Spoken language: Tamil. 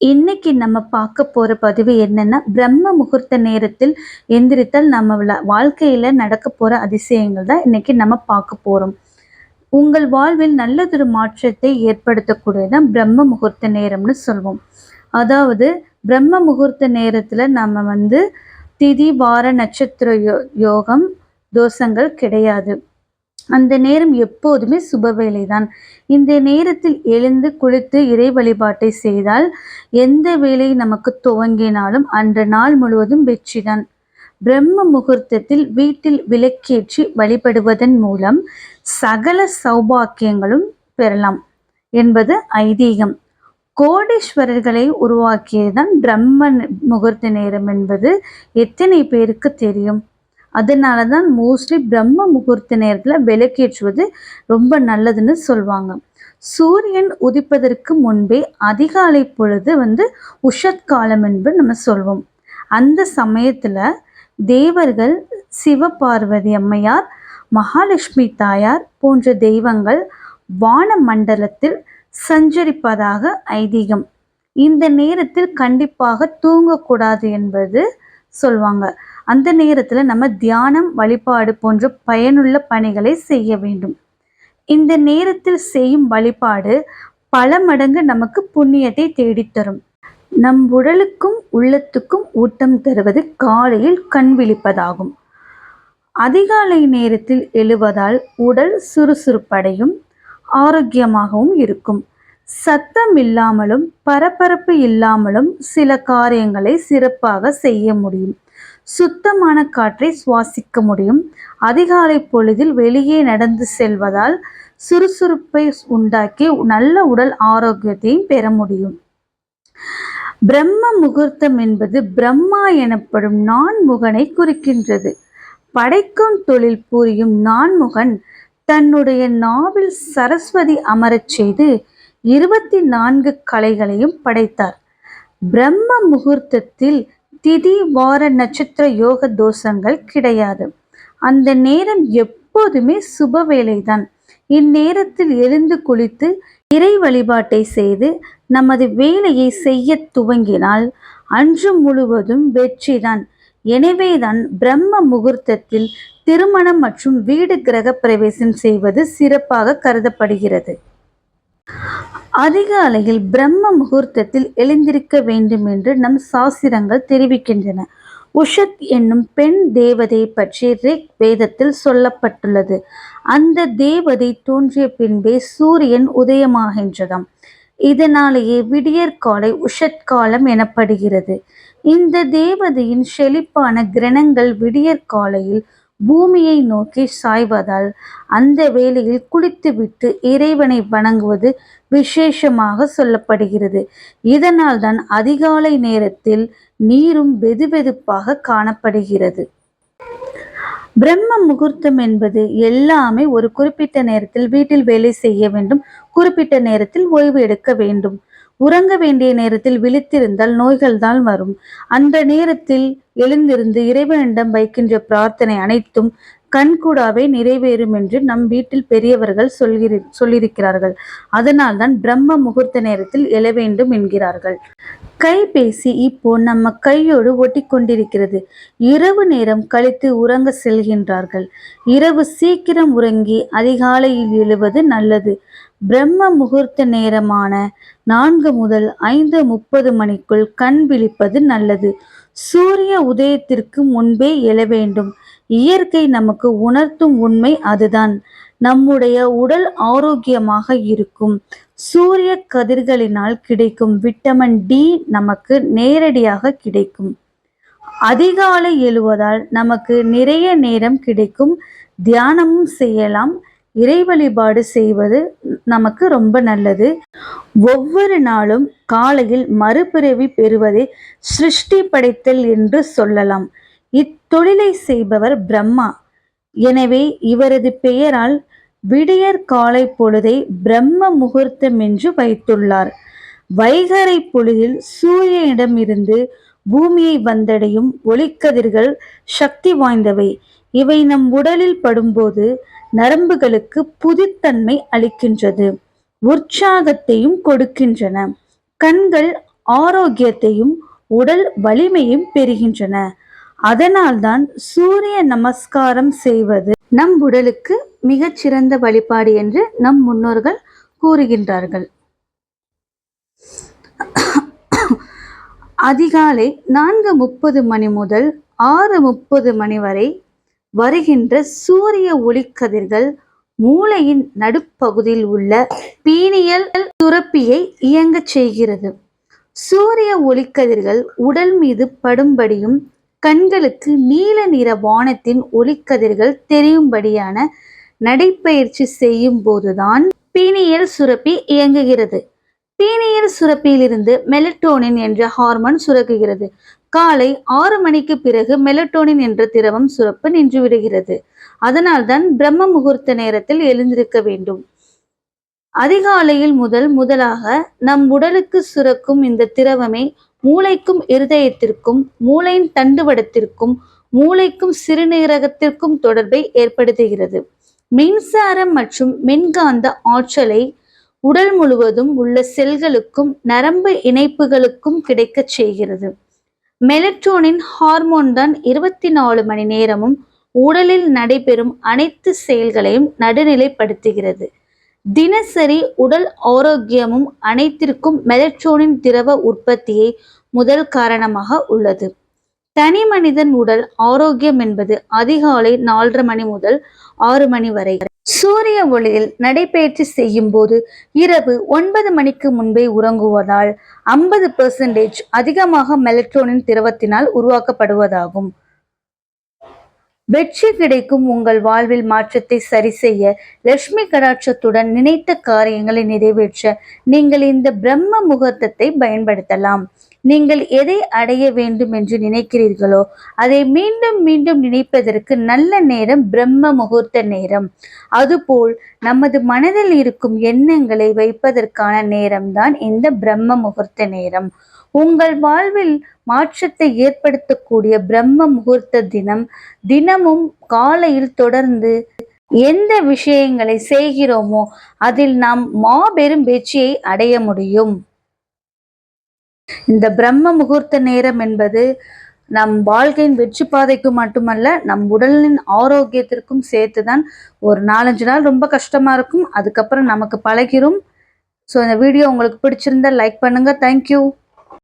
இன்னைக்கு நம்ம பார்க்க போற பதிவு என்னன்னா, பிரம்ம முகூர்த்த நேரத்தில் எந்திரித்தல் நம்ம வாழ்க்கையில நடக்கப் போற அதிசயங்கள் தான் இன்னைக்கு நம்ம பார்க்க போறோம். உங்கள் வாழ்வில் நல்லதொரு மாற்றத்தை ஏற்படுத்தக்கூடியதான் பிரம்ம முகூர்த்த நேரம்னு சொல்வோம். அதாவது பிரம்ம முகூர்த்த நேரத்துல நம்ம வந்து திதி, வார, நட்சத்திர யோ யோகம், தோஷங்கள் கிடையாது. அந்த நேரம் எப்போதுமே சுப வேலைதான் இந்த நேரத்தில் எழுந்து குளித்து இறை வழிபாட்டை செய்தால், எந்த வேலை நமக்கு துவங்கினாலும் அன்று நாள் முழுவதும் வெற்றிதான். பிரம்ம முகூர்த்தத்தில் வீட்டில் விளக்கேற்றி வழிபடுவதன் மூலம் சகல சௌபாக்கியங்களும் பெறலாம் என்பது ஐதீகம். கோடீஸ்வரர்களை உருவாக்கியதுதான் பிரம்ம முகூர்த்த நேரம் என்பது எத்தனை பேருக்கு தெரியும்? அதனால தான் மோஸ்ட்லி பிரம்ம முகூர்த்த நேரத்துல விளக்கேற்றுவது ரொம்ப நல்லதுன்னு சொல்லுவாங்க சூரியன் உதிப்பதற்கு முன்பே அதிகாலை பொழுது வந்து உஷத் காலம் என்று நம்ம சொல்வோம். அந்த சமயத்துல தேவர்கள், சிவபார்வதி அம்மையார், மகாலட்சுமி தாயார் போன்ற தெய்வங்கள் வான மண்டலத்தில் சஞ்சரிப்பதாக ஐதீகம். இந்த நேரத்தில் கண்டிப்பாக தூங்கக்கூடாது என்பது சொல்வாங்க. அந்த நேரத்தில் நம்ம தியானம், வழிபாடு போன்ற பயனுள்ள பணிகளை செய்ய வேண்டும். இந்த நேரத்தில் செய்யும் வழிபாடு பல மடங்கு நமக்கு புண்ணியத்தை தேடித்தரும். நம் உடலுக்கும் உள்ளத்துக்கும் ஊட்டம் தருவது காலையில் கண் விழிப்பதாகும். அதிகாலை நேரத்தில் எழுவதால் உடல் சுறுசுறுப்படையும், ஆரோக்கியமாகவும் இருக்கும். சத்தம் இல்லாமலும், பரபரப்பு இல்லாமலும் சில காரியங்களை சிறப்பாக செய்ய முடியும். சுத்தமான காற்றை சுவாசிக்க முடியும். அதிகாலை பொழுதில் வெளியே நடந்து செல்வதால் சுறுசுறுப்பை உண்டாக்கி நல்ல உடல் ஆரோக்கியத்தையும் பெற முடியும். பிரம்ம முகூர்த்தம் என்பது பிரம்மா எனப்படும் நான்முகனை குறிக்கின்றது. படைக்கும் தொழில் புரியும் நான்முகன் தன்னுடைய நாவில் சரஸ்வதி அமரச் செய்து இருபத்தி நான்கு கலைகளையும் படைத்தார். பிரம்ம முகூர்த்தத்தில் திதி, வார, நட்சத்திர யோக தோஷங்கள் கிடையாது. அந்த நேரம் எப்போதுமே சுப வேலைதான் இந்நேரத்தில் எழுந்து குளித்து இறை வழிபாட்டை செய்து நமது வேலையை செய்யத் துவங்கினால் அன்று முழுவதும் வெற்றிதான். எனவேதான் பிரம்ம முகூர்த்தத்தில் திருமணம் மற்றும் வீடு கிரகப் பிரவேசம் செய்வது சிறப்பாக கருதப்படுகிறது. அதிகாலையில் பிரம்ம முகூர்த்தத்தில் எழுந்திருக்க வேண்டும் என்று நம் சாஸ்திரங்கள் தெரிவிக்கின்றன. உஷத் என்னும் பெண் தேவதை பற்றி ரிக் வேதத்தில் சொல்லப்பட்டுள்ளது. அந்த தேவதை தோன்றிய பின்பே சூரியன் உதயமாகின்றதாம். இதனாலேயே விடியற்காலை உஷத் காலம் எனப்படுகிறது. இந்த தேவதையின் செழிப்பான கிரணங்கள் விடியற்காலையில் பூமியை நோக்கி சாய்வதால் அந்த வேளையில் குளித்துவிட்டு இறைவனை வணங்குவது விசேஷமாக சொல்லப்படுகிறது. இதனால்தான் அதிகாலை நேரத்தில் நீரும் வெதுவெதுப்பாக காணப்படுகிறது. பிரம்ம முகூர்த்தம் என்பது எல்லாமே ஒரு குறிப்பிட்ட நேரத்தில் வீட்டில் வேலை செய்ய வேண்டும். குறிப்பிட்ட நேரத்தில் ஓய்வு எடுக்க வேண்டும். உறங்க வேண்டிய நேரத்தில் விழித்திருந்தால் நோய்கள்தான் வரும். அந்த நேரத்தில் எழுந்திருந்து இறைவனிடம் வைக்கின்ற பிரார்த்தனை அனைத்தும் கண்கூடாவே நிறைவேறும் என்று நம் வீட்டில் பெரியவர்கள் சொல்கிறி சொல்லியிருக்கிறார்கள். அதனால்தான் பிரம்ம முகூர்த்த நேரத்தில் எழ வேண்டும் என்கிறார்கள். கைபேசி இப்போ நம்ம கையோடு ஒட்டி கொண்டிருக்கிறது இரவு நேரம் கழித்து உறங்க செல்கின்றார்கள். இரவு சீக்கிரம் உறங்கி அதிகாலையில் எழுவது நல்லது. பிரம்ம முகூர்த்த நேரமான நான்கு முதல் ஐந்து முப்பது மணிக்குள் கண் விழிப்பது நல்லது. சூரிய உதயத்திற்கு முன்பே எழ வேண்டும். இயற்கை நமக்கு உணர்த்தும் உண்மை அதுதான். நம்முடைய உடல் ஆரோக்கியமாக இருக்கும். சூரிய கதிர்களினால் கிடைக்கும் விட்டமின் டி நமக்கு நேரடியாக கிடைக்கும். அதிகாலை எழுவதால் நமக்கு நிறைய நேரம் கிடைக்கும். தியானமும் செய்யலாம். இறை வழிபாடு செய்வது நமக்கு ரொம்ப நல்லது. ஒவ்வொரு நாளும் காலையில் மறுபிறவி பெறுவதை சிருஷ்டி படைத்தல் என்று சொல்லலாம். இத்தொழிலை செய்பவர் பிரம்மா. எனவே இவரது பெயரால் விடியற்காலை பொழுதை பிரம்ம முகூர்த்தம் என்று வைத்துள்ளார். வைகரை பொழுதில் சூரியனிடமிருந்து பூமியை வந்தடையும் ஒளிக்கதிர்கள் சக்தி வாய்ந்தவை. இவை நம் உடலில் படும்போது நரம்புகளுக்கு புதித்தன்மை அளிக்கின்றது. உற்சாகத்தையும் கொடுக்கின்றன. கண்கள் ஆரோக்கியத்தையும் உடல் வலிமையும் பெறுகின்றன அதனால்தான் சூரிய நமஸ்காரம் செய்வது நம் உடலுக்கு மிகச்சிறந்த வழிபாடு என்று நம் முன்னோர்கள் கூறுகின்றார்கள். அதிகாலை நான்கு முப்பது மணி முதல் ஆறு முப்பது மணி வரை வருகின்ற சூரிய ஒளிக்கதிர்கள் மூளையின் நடுப்பகுதியில் உள்ள பீனியல் துரப்பியை இயங்கச் செய்கிறது. சூரிய ஒளிக்கதிர்கள் உடல் மீது படும்படியும் கண்களுக்கு நீல நிற வானத்தின் ஒளிக்கதிர்கள் தெரியும்படியான நடைப்பயிற்சி செய்யும் போதுதான் பீனியல் சுரப்பி இயங்குகிறது. பீனியல் சுரப்பியிலிருந்து மெலட்டோனின் என்ற ஹார்மோன் சுரக்குகிறது. காலை ஆறு மணிக்கு பிறகு மெலட்டோனின் என்ற திரவம் சுரப்பு நின்றுவிடுகிறது. அதனால்தான் பிரம்ம முகூர்த்த நேரத்தில் எழுந்திருக்க வேண்டும். அதிகாலையில் முதல் முதலாக நம் உடலுக்கு சுரக்கும் இந்த திரவமே மூளைக்கும் இருதயத்திற்கும் மூளையின் தண்டுவடத்திற்கும் மூளைக்கும் சிறுநீரகத்திற்கும் தொடர்பை ஏற்படுத்துகிறது. மின்சாரம் மற்றும் மின்காந்த ஆற்றலை உடல் முழுவதும் உள்ள செல்களுக்கும் நரம்பு இணைப்புகளுக்கும் கிடைக்கச் செய்கிறது. மெலட்டோனின் ஹார்மோன் தான் இருபத்தி நாலு மணி நேரமும் உடலில் நடைபெறும் அனைத்து செயல்களையும் நடுநிலைப்படுத்துகிறது. தினசரி உடல் ஆரோக்கியமும் அனைத்திற்கும் மெலட்டோனின் திரவ உற்பத்தியை முதல் காரணமாக உள்ளது. தனி மனிதன் உடல் ஆரோக்கியம் என்பது அதிகாலை நாலரை மணி முதல் ஆறு மணி வரை. சூரிய ஒளியில் நடைபயிற்சி செய்யும் போது இரவு ஒன்பது மணிக்கு முன்பே உறங்குவதால் ஐம்பது பெர்சன்டேஜ் அதிகமாக மெலட்ரோனின் திரவத்தினால் உருவாக்கப்படுவதாகும். வெற்றி கிடைக்கும் உங்கள் வாழ்வில் மாற்றத்தை சரி செய்ய லட்சுமி கடாட்சத்துடன் நினைத்த காரியங்களை நிறைவேற்ற நீங்கள் இந்த பிரம்ம முகூர்த்தத்தை பயன்படுத்தலாம். நீங்கள் எதை அடைய வேண்டும் என்று நினைக்கிறீர்களோ அதை மீண்டும் மீண்டும் நினைப்பதற்கு நல்ல நேரம் பிரம்ம முகூர்த்த நேரம். அதுபோல் நமது மனதில் இருக்கும் எண்ணங்களை வைப்பதற்கான நேரம்தான் இந்த பிரம்ம முகூர்த்த நேரம். உங்கள் வாழ்வில் மாற்றத்தை ஏற்படுத்தக்கூடிய பிரம்ம முகூர்த்த தினம் தினமும் காலையில் தொடர்ந்து எந்த விஷயங்களை செய்கிறோமோ அதில் நாம் மாபெரும் வெற்றியை அடைய முடியும். இந்த பிரம்ம முகூர்த்த நேரம் என்பது நம் வாழ்க்கையின் வெற்றி பாதைக்கு மட்டுமல்ல நம் உடலின் ஆரோக்கியத்திற்கும் சேர்த்து தான் ஒரு நாலஞ்சு நாள் ரொம்ப கஷ்டமா இருக்கும். அதுக்கப்புறம் நமக்கு பழகிரும். ஸோ இந்த வீடியோ உங்களுக்கு பிடிச்சிருந்தா லைக் பண்ணுங்க. தேங்க்யூ